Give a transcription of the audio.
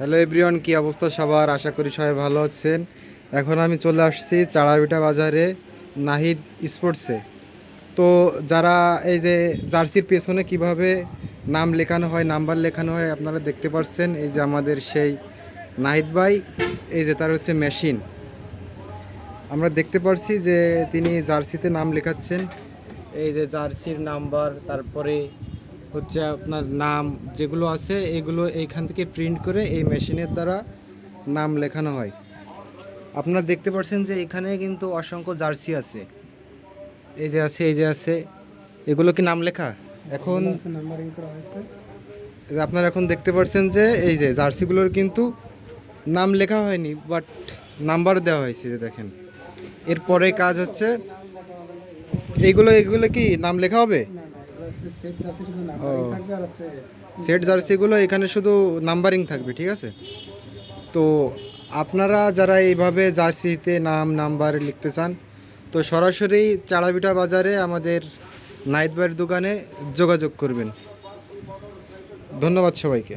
Hello everyone, কি অবস্থা সবার? আশা করি সবাই ভালো আছেন। এখন আমি চলে আসছি চাড়াবিটা বাজারে, নাহিদ স্পোর্টসে। তো যারা এই যে জার্সির পেছনে কীভাবে নাম লেখানো হয়, নাম্বার লেখানো হয়, আপনারা দেখতে পাচ্ছেন এই যে আমাদের সেই নাহিদ ভাই, এই যে তার হচ্ছে মেশিন। আমরা দেখতে পাচ্ছি যে তিনি জার্সিতে নাম লেখাচ্ছেন। এই যে জার্সির নাম্বার, তারপরে হচ্ছে আপনার নাম যেগুলো আছে এগুলো এইখান থেকে প্রিন্ট করে এই মেশিনের দ্বারা নাম লেখানো হয়। আপনারা দেখতে পাচ্ছেন যে এখানে কিন্তু অসংখ্য জার্সি আছে। এই যে আছে এই যে আছে এগুলো কি নাম লেখা? এখন আপনারা এখন দেখতে পাচ্ছেন যে এই যে জার্সিগুলোর কিন্তু নাম লেখা হয়নি বাট নাম্বার দেওয়া হয়েছে যে দেখেন। এরপরে কাজ হচ্ছে এইগুলো এগুলো কি নাম লেখা হবে? সেট জার্সিগুলো এখানে শুধু নাম্বারিং থাকবে ঠিক আছে? তো আপনারা যারা এইভাবে জার্সিতে নাম নাম্বার লিখতে চান তো সরাসরি চাড়াবিটা বাজারে আমাদের নাইট বাইয়ের দোকানে যোগাযোগ করবেন। ধন্যবাদ সবাইকে।